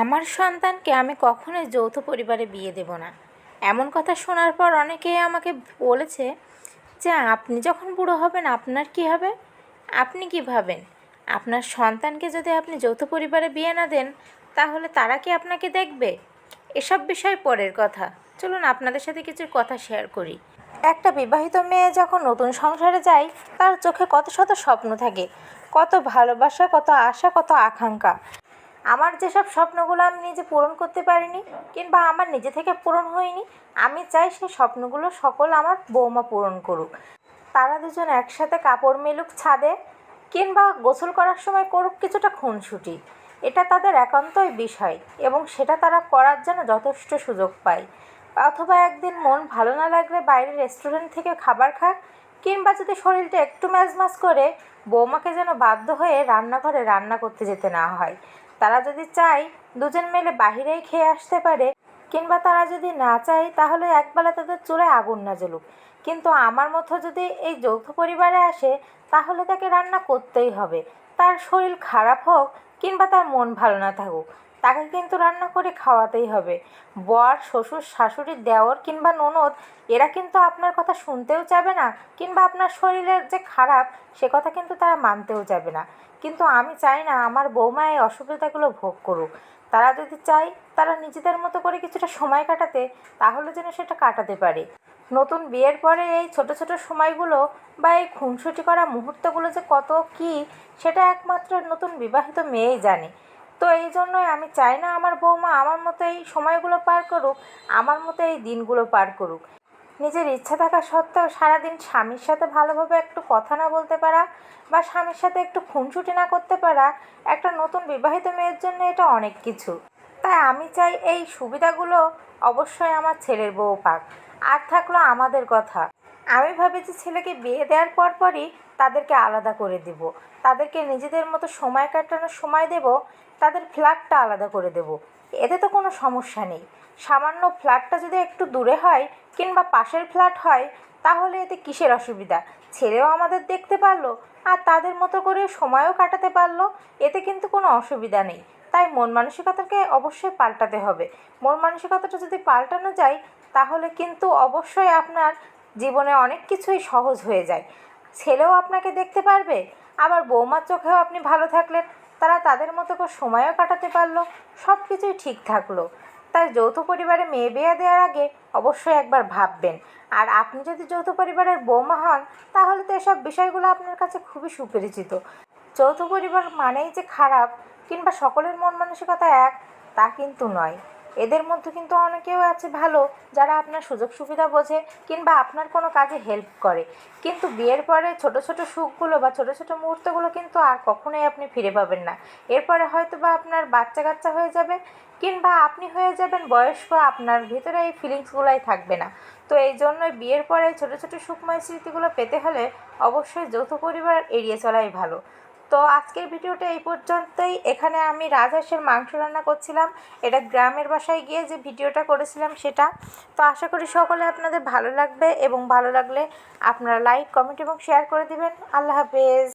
আমার সন্তানকে আমি কখনোই যৌথ পরিবারে বিয়ে দেবো না। এমন কথা শোনার পর অনেকেই আমাকে বলেছে যে, আপনি যখন বুড়ো হবেন, আপনার কী হবে? আপনি কী ভাবেন? আপনার সন্তানকে যদি আপনি যৌথ পরিবারে বিয়ে না দেন, তাহলে তারা কি আপনাকে দেখবে? এসব বিষয় পরের কথা। চলুন আপনাদের সাথে কিছু কথা শেয়ার করি। একটা বিবাহিত মেয়ে যখন নতুন সংসারে যায়, তার চোখে কত শত স্বপ্ন থাকে, কত ভালোবাসা, কত আশা, কত আকাঙ্ক্ষা। আমার যেসব স্বপ্নগুলো আমি নিজে পূরণ করতে পারিনি কিংবা আমার নিজে থেকে পূরণ হয়নি, আমি চাই সেই স্বপ্নগুলো সকল আমার বৌমা পূরণ করুক। তারা দুজন একসাথে কাপড় মেলুক ছাদে কিংবা গোসল করার সময় করুক কিছুটা খুনসুটি। এটা তাদের একান্তই বিষয় এবং সেটা তারা করার জন্য যথেষ্ট সুযোগ পায়। অথবা একদিন মন ভালো না লাগলে বাইরে রেস্টুরেন্ট থেকে খাবার খাক কিংবা যদি শরীরটা একটু ম্যাজমাজ করে, বৌমাকে যেন বাধ্য হয়ে রান্নাঘরে রান্না করতে যেতে না হয়। তারা যদি চায় দুজন মিলে বাহিরেই খেয়ে আসতে পারে, কিংবা তারা যদি না চায়, তাহলে একবেলা তাদের চুলায় আগুন না জ্বলুক কিন্তু আমার মতো যদি এই যৌথ পরিবারে আসে, তাহলে তাকে রান্না করতেই হবে। তার শরীর খারাপ হোক, কিংবা তার মন ভালো না থাকুক। তাকে কিন্তু রান্না করে খাওয়াতেই হবে। বর, শ্বশুর, শাশুড়ি, দেওর কিংবা ননদ, এরা কিন্তু আপনার কথা শুনতেও যাবে না কিংবা আপনার শরীরের যে খারাপ, সে কথা কিন্তু তারা মানতেও যাবে না। কিন্তু আমি চাই না আমার বৌমা এই অসুবিধাগুলো ভোগ করুক। তারা যদি চায় তারা নিজেদের মতো করে কিছুটা সময় কাটাতে, তাহলে যেন সেটা কাটাতে পারে। নতুন বিয়ের পরে এই ছোট ছোট সময়গুলো বা এই খুনসুটি করা মুহূর্তগুলো যে কত কী, সেটা একমাত্র নতুন বিবাহিত মেয়েই জানে। তো এই জন্যই আমি চাই না আমার বৌমা আমার মতো এই সময়গুলো পার করুক, আমার মতো এই দিনগুলো পার করুক। নিজের ইচ্ছা থাকা সত্ত্বেও সারাদিন স্বামীর সাথে ভালোভাবে একটু কথা না বলতে পারা বা স্বামীর সাথে একটু খুনসুটি না করতে পারা, একটা নতুন বিবাহিত মেয়ের জন্য এটা অনেক কিছু। তাই আমি চাই এই সুবিধাগুলো অবশ্যই আমার ছেলের বউ পাক। আর থাকল আমাদের কথা। আমি ভাবি যে ছেলেকে বিয়ে দেওয়ার পর পরই তাদেরকে আলাদা করে দেব। তাদেরকে নিজেদের মতো সময় কাটানোর সময় দেব, তাদের ফ্ল্যাটটা আলাদা করে দেব। এতে তো কোনো সমস্যা নেই। সামান্য ফ্ল্যাটটা যদি একটু দূরে হয় কিংবা পাশের ফ্ল্যাট হয়, তাহলে এতে কিসের অসুবিধা? ছেলেও আমাদের দেখতে পারল আর তাদের মতো করে সময়ও কাটাতে পারল, এতে কিন্তু কোনো অসুবিধা নেই। তাই মন মানসিকতাকে অবশ্যই পাল্টাতে হবে। মন মানসিকতাটা যদি পাল্টানো যায়, তাহলে কিন্তু অবশ্যই আপনার জীবনে অনেক কিছুই সহজ হয়ে যায়। ছেলেও আপনাকে দেখতে পারবে, আবার বৌমার চোখেও আপনি ভালো থাকলেন। তারা তাদের মতো করে সময়ও কাটাতে পারল সব কিছুই ঠিক থাকল। তাই যৌথ পরিবারে মেয়ে বিয়ে দেওয়ার আগে অবশ্যই একবার ভাববেন। আর আপনি যদি যৌথ পরিবারের বৌমা হন, তাহলে তো এসব বিষয়গুলো আপনার কাছে খুবই সুপরিচিত। যৌথ পরিবার মানেই যে খারাপ, কিংবা সকলের মন মানসিকতা এক, তা কিন্তু নয়। এদের মধ্যে কিন্তু অনেকেও আছে ভালো, যারা আপনার সুযোগ সুবিধা বোঝে কিংবা আপনার কোনো কাজে হেল্প করে। কিন্তু বিয়ের পরে ছোট ছোট সুখগুলো বা ছোট ছোট মুহূর্তগুলো কিন্তু আর কখনোই আপনি ফিরে পাবেন না। এরপরে হয়তো বা আপনার বাচ্চা কাচ্চা হয়ে যাবে কিংবা আপনি হয়ে যাবেন বয়স্ক, আপনার ভিতরে এই ফিলিংসগুলোই থাকবে না। তো এই জন্যই বিয়ের পরে ছোট ছোট সুখময় স্মৃতিগুলো পেতে হলে অবশ্যই যৌথ পরিবার এড়িয়ে চলাই ভালো। তো আজকের ভিডিওটা এই পর্যন্তই। এখানে আমি রাজহাঁসের মাংস রান্না করছিলাম। এটা গ্রামের বাসায় গিয়ে যে ভিডিওটা করেছিলাম সেটা। তো আশা করি সকলে আপনাদের ভালো লাগবে এবং ভালো লাগলে আপনারা লাইক কমেন্ট এবং শেয়ার করে দিবেন। আল্লাহ হাফেজ।